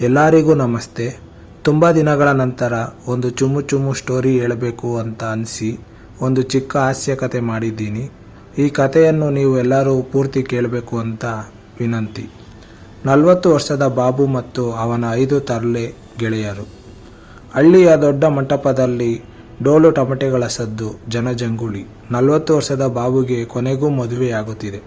ಎಲ್ಲರಿಗೂ ನಮಸ್ತೆ. ತುಂಬ ದಿನಗಳ ನಂತರ ಒಂದು ಚುಮ್ಮು ಚುಮ್ಮು ಸ್ಟೋರಿ ಹೇಳಬೇಕು ಅಂತ ಅನಿಸಿ ಒಂದು ಚಿಕ್ಕ ಹಾಸ್ಯ ಕತೆ ಮಾಡಿದ್ದೀನಿ. ಈ ಕಥೆಯನ್ನು ನೀವು ಎಲ್ಲರೂ ಪೂರ್ತಿ ಕೇಳಬೇಕು ಅಂತ ವಿನಂತಿ. ನಲವತ್ತು ವರ್ಷದ ಬಾಬು ಮತ್ತು ಅವನ ಐದು ತರಲೆ ಗೆಳೆಯರು. ಹಳ್ಳಿಯ ದೊಡ್ಡ ಮಂಟಪದಲ್ಲಿ ಡೋಲು ಟಮಟೆಗಳ ಸದ್ದು ಜನಜಂಗುಳಿ. ನಲವತ್ತು ವರ್ಷದ ಬಾಬುಗೆ ಕೊನೆಗೂ ಮದುವೆಯಾಗುತ್ತಿದೆ.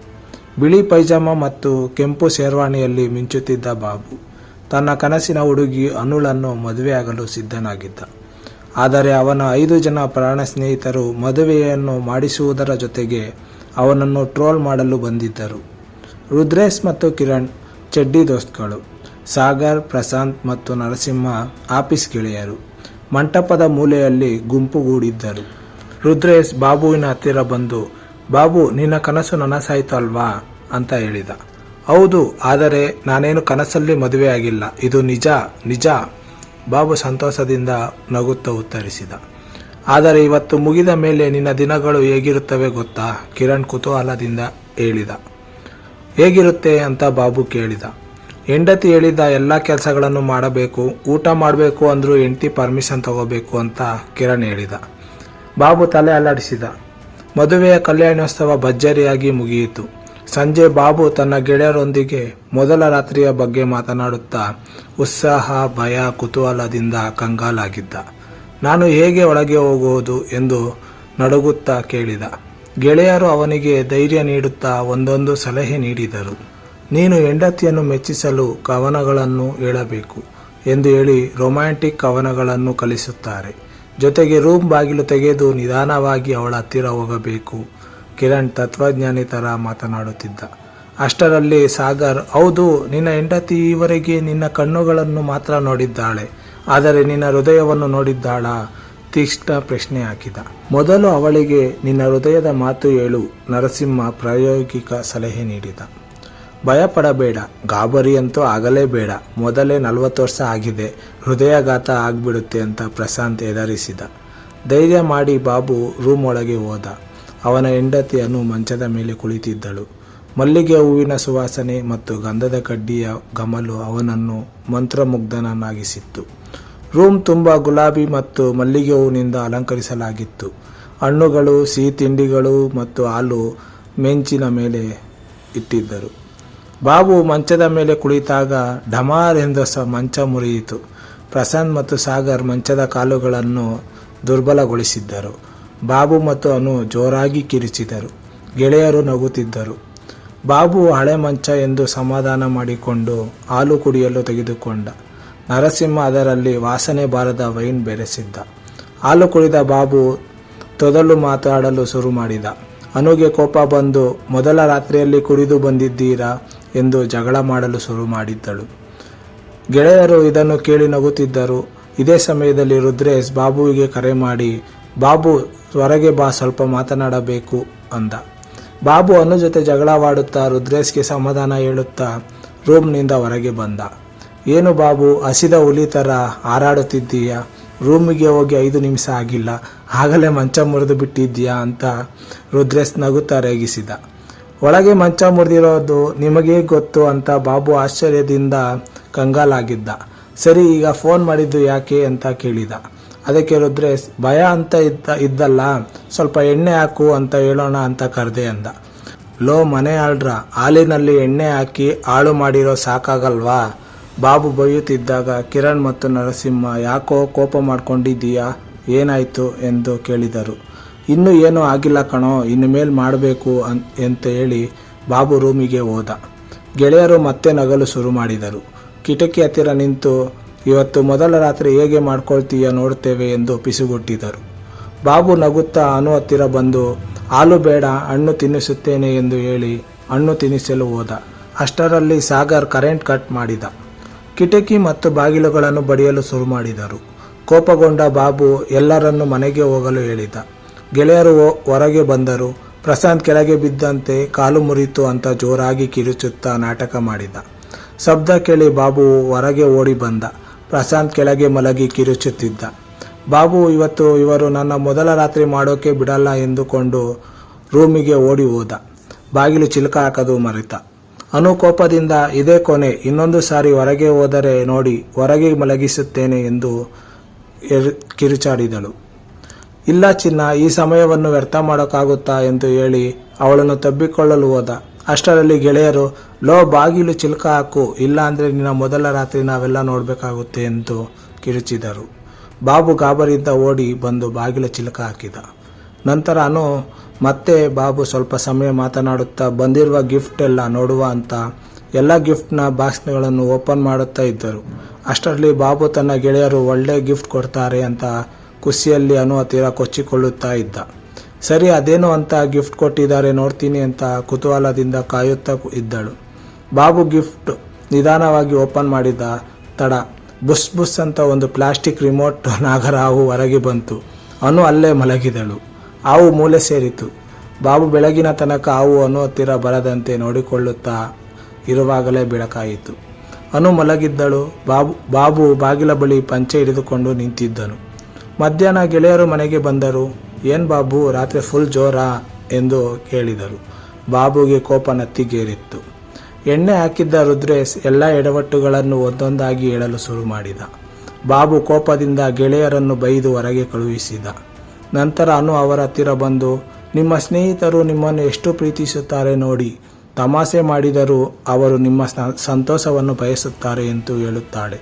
ಬಿಳಿ ಪೈಜಾಮ ಮತ್ತು ಕೆಂಪು ಶೇರ್ವಾಣಿಯಲ್ಲಿ ಮಿಂಚುತ್ತಿದ್ದ ಬಾಬು. ತನ್ನ ಕನಸಿನ ಹುಡುಗಿ ಅನುಳನ್ನು ಮದುವೆಯಾಗಲು ಸಿದ್ಧನಾಗಿದ್ದ. ಆದರೆ ಅವನ ಐದು ಜನ ಪ್ರಾಣ ಸ್ನೇಹಿತರು ಮದುವೆಯನ್ನು ಮಾಡಿಸುವುದರ ಜೊತೆಗೆ ಅವನನ್ನು ಟ್ರೋಲ್ ಮಾಡಲು ಬಂದಿದ್ದರು. ರುದ್ರೇಶ್ ಮತ್ತು ಕಿರಣ್, ಚಡ್ಡಿ ದೋಸ್ತ್ಗಳು, ಸಾಗರ್, ಪ್ರಶಾಂತ್ ಮತ್ತು ನರಸಿಂಹ ಆಫೀಸ್ ಗೆಳೆಯರು. ಮಂಟಪದ ಮೂಲೆಯಲ್ಲಿ ಗುಂಪುಗೂಡಿದ್ದರು ರುದ್ರೇಶ್, ಬಾಬುವಿನ ಹತ್ತಿರ ಬಂದು, ಬಾಬು, ನಿನ್ನ ಕನಸು ನನಸಾಯ್ತು ಅಲ್ವಾ? ಅಂತ ಹೇಳಿದ. ಹೌದು, ಆದರೆ ನಾನೇನು ಕನಸಲ್ಲಿ ಮದುವೆ ಆಗಿಲ್ಲ ಇದು ನಿಜ ನಿಜ, ಬಾಬು ಸಂತೋಷದಿಂದ ನಗುತ್ತಾ ಉತ್ತರಿಸಿದ. ಆದರೆ ಇವತ್ತು ಮುಗಿದ ಮೇಲೆ ನಿನ್ನ ದಿನಗಳು ಹೇಗಿರುತ್ತವೆ ಗೊತ್ತಾ? ಕಿರಣ್ ಕುತೂಹಲದಿಂದ ಹೇಳಿದ. ಹೇಗಿರುತ್ತೆ ಅಂತ ಬಾಬು ಕೇಳಿದ. ಹೆಂಡತಿ ಹೇಳಿದ ಎಲ್ಲ ಕೆಲಸಗಳನ್ನು ಮಾಡಬೇಕು, ಊಟ ಮಾಡಬೇಕು ಅಂದರೂ ಹೆಂಡತಿ ಪರ್ಮಿಷನ್ ತಗೋಬೇಕು ಅಂತ ಕಿರಣ್ ಹೇಳಿದ. ಬಾಬು ತಲೆ ಅಲ್ಲಾಡಿಸಿದ. ಮದುವೆಯ ಕಲ್ಯಾಣೋತ್ಸವ ಭಜ್ಜರಿಯಾಗಿ ಮುಗಿಯಿತು. ಸಂಜೆ ಬಾಬು ತನ್ನ ಗೆಳೆಯರೊಂದಿಗೆ ಮೊದಲ ರಾತ್ರಿಯ ಬಗ್ಗೆ ಮಾತನಾಡುತ್ತಾ ಉತ್ಸಾಹ, ಭಯ, ಕುತೂಹಲದಿಂದ ಕಂಗಾಲಾಗಿದ್ದ. ನಾನು ಹೇಗೆ ಒಳಗೆ ಹೋಗುವುದು ಎಂದು ನಡುಗುತ್ತಾ ಕೇಳಿದ. ಗೆಳೆಯರು ಅವನಿಗೆ ಧೈರ್ಯ ನೀಡುತ್ತಾ ಒಂದೊಂದು ಸಲಹೆ ನೀಡಿದರು. ನೀನು ಹೆಂಡತಿಯನ್ನು ಮೆಚ್ಚಿಸಲು ಕವನಗಳನ್ನು ಹೇಳಬೇಕು ಎಂದು ಹೇಳಿ ರೊಮ್ಯಾಂಟಿಕ್ ಕವನಗಳನ್ನು ಕಲಿಸುತ್ತಾರೆ. ಜೊತೆಗೆ ರೂಮ್ ಬಾಗಿಲು ತೆಗೆದು ನಿಧಾನವಾಗಿ ಅವಳ ಹತ್ತಿರ ಹೋಗಬೇಕು. ಕಿರಣ್ ತತ್ವಜ್ಞಾನಿ ಥರ ಮಾತನಾಡುತ್ತಿದ್ದ. ಅಷ್ಟರಲ್ಲಿ ಸಾಗರ್, ಹೌದು, ನಿನ್ನ ಹೆಂಡತಿ ಈವರೆಗೆ ನಿನ್ನ ಕಣ್ಣುಗಳನ್ನು ಮಾತ್ರ ನೋಡಿದ್ದಾಳೆ. ಆದರೆ ನಿನ್ನ ಹೃದಯವನ್ನು ನೋಡಿದ್ದಾಳಾ? ತೀಕ್ಷ್ಣ ಪ್ರಶ್ನೆ ಹಾಕಿದ. ಮೊದಲು ಅವಳಿಗೆ ನಿನ್ನ ಹೃದಯದ ಮಾತು ಹೇಳು, ನರಸಿಂಹ ಪ್ರಾಯೋಗಿಕ ಸಲಹೆ ನೀಡಿದ. ಭಯಪಡಬೇಡ, ಗಾಬರಿ ಅಂತೂ ಆಗಲೇಬೇಡ. ಮೊದಲೇ ನಲವತ್ತು ವರ್ಷ ಆಗಿದೆ, ಹೃದಯಾಘಾತ ಆಗ್ಬಿಡುತ್ತೆ ಅಂತ ಪ್ರಶಾಂತ್ ಎದರಿಸಿದ ಧೈರ್ಯ ಮಾಡಿ ಬಾಬು, ರೂಮ್ ಒಳಗೆ ಹೋದ. ಅವನ ಹೆಂಡತಿಯನ್ನು ಮಂಚದ ಮೇಲೆ ಕುಳಿತಿದ್ದಳು. ಮಲ್ಲಿಗೆ ಹೂವಿನ ಸುವಾಸನೆ ಮತ್ತು ಗಂಧದ ಕಡ್ಡಿಯ ಗಮಲು ಅವನನ್ನು ಮಂತ್ರಮುಗ್ಧನನ್ನಾಗಿಸಿತ್ತು. ರೂಮ್ ತುಂಬ ಗುಲಾಬಿ ಮತ್ತು ಮಲ್ಲಿಗೆ ಹೂವಿನಿಂದ ಅಲಂಕರಿಸಲಾಗಿತ್ತು. ಹಣ್ಣುಗಳು ಸಿಹಿ ತಿಂಡಿಗಳು ಮತ್ತು ಹಾಲು ಮೆಂಚಿನ ಮೇಲೆ ಇಟ್ಟಿದ್ದರು. ಬಾಬು ಮಂಚದ ಮೇಲೆ ಕುಳಿತಾಗ ಢಮಾರ್ ಎಂದು ಸ ಮಂಚ ಮುರಿಯಿತು. ಪ್ರಸಾದ್ ಮತ್ತು ಸಾಗರ್ ಮಂಚದ ಕಾಲುಗಳನ್ನು ದುರ್ಬಲಗೊಳಿಸಿದ್ದರು. ಬಾಬು ಮತ್ತು ಅನು ಜೋರಾಗಿ ಕಿರಿಚಿದರು. ಗೆಳೆಯರು ನಗುತ್ತಿದ್ದರು. ಬಾಬು ಹಳೆ ಮಂಚ ಎಂದು ಸಮಾಧಾನ ಮಾಡಿಕೊಂಡು ಹಾಲು ಕುಡಿಯಲು ತೆಗೆದುಕೊಂಡ. ನರಸಿಂಹ ಅದರಲ್ಲಿ ವಾಸನೆ ಬಾರದ ವೈನ್ ಬೆರೆಸಿದ್ದ. ಹಾಲು ಕುಡಿದ ಬಾಬು ತೊದಲು ಮಾತಾಡಲು ಶುರು ಮಾಡಿದ. ಅನುಗೆ ಕೋಪ ಬಂದು, ಮೊದಲ ರಾತ್ರಿಯಲ್ಲಿ ಕುಡಿದು ಬಂದಿದ್ದೀರಾ? ಎಂದು ಜಗಳ ಮಾಡಲು ಶುರು ಮಾಡಿದ್ದಳು. ಗೆಳೆಯರು ಇದನ್ನು ಕೇಳಿ ನಗುತ್ತಿದ್ದರು. ಇದೇ ಸಮಯದಲ್ಲಿ ರುದ್ರೇಶ್ ಬಾಬುವಿಗೆ ಕರೆ ಮಾಡಿ ಬಾಬು ಹೊರಗೆ ಬಾ, ಸ್ವಲ್ಪ ಮಾತನಾಡಬೇಕು ಅಂದ. ಬಾಬು ಅನು ಜೊತೆ ಜಗಳವಾಡುತ್ತಾ ರುದ್ರೇಶ್ಗೆ ಸಮಾಧಾನ ಹೇಳುತ್ತಾ ರೂಮ್ನಿಂದ ಹೊರಗೆ ಬಂದ. ಏನು ಬಾಬು, ಹಸಿದ ಹುಲಿ ಥರ ಹಾರಾಡುತ್ತಿದ್ದೀಯಾ? ರೂಮಿಗೆ ಹೋಗಿ ಐದು ನಿಮಿಷ ಆಗಿಲ್ಲ. ಆಗಲೇ ಮಂಚ ಮುರಿದು ಬಿಟ್ಟಿದ್ದೀಯಾ ಅಂತ ರುದ್ರೇಶ್ ನಗುತ್ತಾ ರೇಗಿಸಿದ. ಒಳಗೆ ಮಂಚ ಮುರಿದಿರೋದು ನಿಮಗೇ ಗೊತ್ತು ಅಂತ ಬಾಬು ಆಶ್ಚರ್ಯದಿಂದ ಕಂಗಾಲಾಗಿದ್ದ. ಸರಿ, ಈಗ ಫೋನ್ ಮಾಡಿದ್ದು ಯಾಕೆ ಅಂತ ಕೇಳಿದ. ಅದಕ್ಕೆ ರುದ್ರೇಶ್ ಭಯ ಅಂತ ಇದ್ದ, ಇದ್ದಲ್ಲ, ಸ್ವಲ್ಪ ಎಣ್ಣೆ ಹಾಕು ಅಂತ ಹೇಳೋಣ ಅಂತ ಕರೆದೆ ಅಂದ. ಲೋ ಮನೆ ಆಳ್ರ, ಹಾಲಿನಲ್ಲಿ ಎಣ್ಣೆ ಹಾಕಿ ಹಾಳು ಮಾಡಿರೋ ಸಾಕಾಗಲ್ವಾ? ಬಾಬು ಬೈಯುತ್ತಿದ್ದಾಗ ಕಿರಣ್ ಮತ್ತು ನರಸಿಂಹ ಯಾಕೋ ಕೋಪ ಮಾಡ್ಕೊಂಡಿದ್ದೀಯಾ? ಏನಾಯಿತು? ಎಂದು ಕೇಳಿದರು. ಇನ್ನೂ ಏನೂ ಆಗಿಲ್ಲ ಕಣೋ, ಇನ್ನು ಮೇಲೆ ಮಾಡಬೇಕು ಅಂತ ಹೇಳಿ ಬಾಬು ರೂಮಿಗೆ ಹೋದ. ಗೆಳೆಯರು ಮತ್ತೆ ನಗಲು ಶುರು ಮಾಡಿದರು. ಕಿಟಕಿ ಹತ್ತಿರ ನಿಂತು ಇವತ್ತು ಮೊದಲ ರಾತ್ರಿ ಹೇಗೆ ಮಾಡ್ಕೊಳ್ತೀಯ ನೋಡ್ತೇವೆ ಎಂದು ಪಿಸುಗುಟ್ಟಿದರು. ಬಾಬು ನಗುತ್ತಾ ಅನು ಹತ್ತಿರ ಬಂದು, ಹಾಲು ಬೇಡ, ಹಣ್ಣು ತಿನ್ನಿಸುತ್ತೇನೆ ಎಂದು ಹೇಳಿ ಹಣ್ಣು ತಿನ್ನಿಸಲು ಹೋದ. ಅಷ್ಟರಲ್ಲಿ ಸಾಗರ್ ಕರೆಂಟ್ ಕಟ್ ಮಾಡಿದ. ಕಿಟಕಿ ಮತ್ತು ಬಾಗಿಲುಗಳನ್ನು ಬಡಿಯಲು ಶುರು ಮಾಡಿದರು. ಕೋಪಗೊಂಡ ಬಾಬು ಎಲ್ಲರನ್ನು ಮನೆಗೆ ಹೋಗಲು ಹೇಳಿದ. ಗೆಳೆಯರು ಹೊರಗೆ ಬಂದರು. ಪ್ರಶಾಂತ್ ಕೆಳಗೆ ಬಿದ್ದಂತೆ ಕಾಲು ಮುರಿತು ಅಂತ ಜೋರಾಗಿ ಕಿರುಚುತ್ತಾ ನಾಟಕ ಮಾಡಿದ. ಶಬ್ದ ಕೇಳಿ ಬಾಬು ಹೊರಗೆ ಓಡಿ ಬಂದ. ಪ್ರಶಾಂತ್ ಕೆಳಗೆ ಮಲಗಿ ಕಿರುಚುತ್ತಿದ್ದ. ಬಾಬು, ಇವತ್ತು ಇವರು ನನ್ನ ಮೊದಲ ರಾತ್ರಿ ಮಾಡೋಕೆ ಬಿಡಲ್ಲ ಎಂದುಕೊಂಡು ರೂಮಿಗೆ ಓಡಿ ಹೋದ. ಬಾಗಿಲು ಚಿಲಕ ಹಾಕದು ಮರೆತ. ಅನುಕೋಪದಿಂದ ಇದೇ ಕೊನೆ, ಇನ್ನೊಂದು ಸಾರಿ ಹೊರಗೆ ಹೋದರೆ ನೋಡಿ, ಹೊರಗೆ ಮಲಗಿಸುತ್ತೇನೆ ಎಂದು ಕಿರುಚಾಡಿದಳು. ಇಲ್ಲ ಚಿನ್ನ, ಈ ಸಮಯವನ್ನು ವ್ಯರ್ಥ ಮಾಡೋಕ್ಕಾಗುತ್ತಾ ಎಂದು ಹೇಳಿ ಅವಳನ್ನು ತಬ್ಬಿಕೊಳ್ಳಲು ಹೋದ. ಅಷ್ಟರಲ್ಲಿ ಗೆಳೆಯರು, ಲೋ, ಬಾಗಿಲು ಚಿಲ್ಕ ಹಾಕು ಇಲ್ಲ ಅಂದರೆ ನಿನ್ನ ಮೊದಲ ರಾತ್ರಿ ನಾವೆಲ್ಲ ನೋಡಬೇಕಾಗುತ್ತೆ ಎಂದು ಕಿರುಚಿದರು. ಬಾಬು ಗಾಬರಿಯಿಂದ ಓಡಿ ಬಂದು ಬಾಗಿಲ ಚಿಲಕ ಹಾಕಿದ. ನಂತರ ಅನು, ಮತ್ತೆ ಬಾಬು ಸ್ವಲ್ಪ ಸಮಯ ಮಾತನಾಡುತ್ತಾ ಬಂದಿರುವ ಗಿಫ್ಟ್ ಎಲ್ಲ ನೋಡುವ ಅಂತ ಎಲ್ಲ ಗಿಫ್ಟ್ನ ಬಾಕ್ಸ್ಗಳನ್ನು ಓಪನ್ ಮಾಡುತ್ತಾ ಇದ್ದರು. ಅಷ್ಟರಲ್ಲಿ ಬಾಬು ತನ್ನ ಗೆಳೆಯರು ಒಳ್ಳೆ ಗಿಫ್ಟ್ ಕೊಡ್ತಾರೆ ಅಂತ ಖುಷಿಯಲ್ಲಿ ಅನು ಹತ್ತಿರ ಕೊಚ್ಚಿಕೊಳ್ಳುತ್ತಾ ಇದ್ದ. ಸರಿ, ಅದೇನು ಅಂತ ಗಿಫ್ಟ್ ಕೊಟ್ಟಿದ್ದಾರೆ, ನೋಡ್ತೀನಿ ಅಂತ ಕುತೂಹಲದಿಂದ ಕಾಯುತ್ತಾ ಇದ್ದಳು. ಬಾಬು ಗಿಫ್ಟ್ ನಿಧಾನವಾಗಿ ಓಪನ್ ಮಾಡಿದ ತಡ. ಬುಸ್ ಬುಸ್ ಅಂತ ಒಂದು ಪ್ಲಾಸ್ಟಿಕ್ ರಿಮೋಟ್ ನಾಗರಾವು ಹೊರಗೆ ಬಂತು. ಅನು ಅಲ್ಲೇ ಮಲಗಿದಳು. ಹಾವು ಮೂಲೆ ಸೇರಿತು ಬಾಬು ಬೆಳಗಿನ ತನಕ ಹಾವು ಅನು ಹತ್ತಿರ ಬರದಂತೆ ನೋಡಿಕೊಳ್ಳುತ್ತಾ ಇರುವಾಗಲೇ ಬೆಳಕಾಯಿತು. ಅನು ಮಲಗಿದ್ದಳು. ಬಾಬು ಬಾಬು ಬಾಗಿಲ ಬಳಿ ಪಂಚೆ ಹಿಡಿದುಕೊಂಡು ನಿಂತಿದ್ದನು. ಮಧ್ಯಾಹ್ನ ಗೆಳೆಯರು ಮನೆಗೆ ಬಂದರು. ಏನ್ ಬಾಬು, ರಾತ್ರಿ ಫುಲ್ ಜೋರಾ ಎಂದು ಕೇಳಿದರು. ಬಾಬುಗೆ ಕೋಪ ನತ್ತಿಗೇರಿತ್ತು. ಎಣ್ಣೆ ಹಾಕಿದ್ದ ರುದ್ರೇಶ್ ಎಲ್ಲ ಎಡವಟ್ಟುಗಳನ್ನು ಒಂದೊಂದಾಗಿ ಹೇಳಲು ಶುರು ಮಾಡಿದ. ಬಾಬು ಕೋಪದಿಂದ ಗೆಳೆಯರನ್ನು ಬೈದು ಹೊರಗೆ ಕಳುಹಿಸಿದ. ನಂತರ ಅನು ಅವರ ಹತ್ತಿರ ಬಂದು, ನಿಮ್ಮ ಸ್ನೇಹಿತರು ನಿಮ್ಮನ್ನು ಎಷ್ಟು ಪ್ರೀತಿಸುತ್ತಾರೆ ನೋಡಿ, ತಮಾಷೆ ಮಾಡಿದರೂ ಅವರು ನಿಮ್ಮ ಸಂತೋಷವನ್ನು ಬಯಸುತ್ತಾರೆ ಎಂದು ಹೇಳುತ್ತಾಳೆ.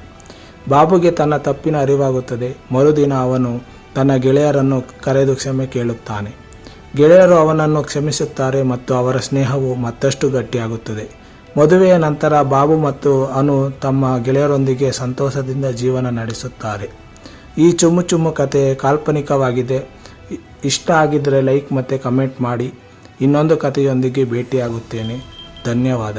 ಬಾಬುಗೆ ತನ್ನ ತಪ್ಪಿನ ಅರಿವಾಗುತ್ತದೆ. ಮರುದಿನ ಅವನು ತನ್ನ ಗೆಳೆಯರನ್ನು ಕರೆದು ಕ್ಷಮೆ ಕೇಳುತ್ತಾನೆ. ಗೆಳೆಯರು ಅವನನ್ನು ಕ್ಷಮಿಸುತ್ತಾರೆ ಮತ್ತು ಅವರ ಸ್ನೇಹವು ಮತ್ತಷ್ಟು ಗಟ್ಟಿಯಾಗುತ್ತದೆ. ಮದುವೆಯ ನಂತರ ಬಾಬು ಮತ್ತು ಅನು ತಮ್ಮ ಗೆಳೆಯರೊಂದಿಗೆ ಸಂತೋಷದಿಂದ ಜೀವನ ನಡೆಸುತ್ತಾರೆ. ಈ ಚುಮ್ಮು ಚುಮ್ಮು ಕತೆ ಕಾಲ್ಪನಿಕವಾಗಿದೆ. ಇಷ್ಟ ಆಗಿದ್ದರೆ ಲೈಕ್ ಮತ್ತು ಕಮೆಂಟ್ ಮಾಡಿ. ಇನ್ನೊಂದು ಕಥೆಯೊಂದಿಗೆ ಭೇಟಿಯಾಗುತ್ತೇನೆ. ಧನ್ಯವಾದ.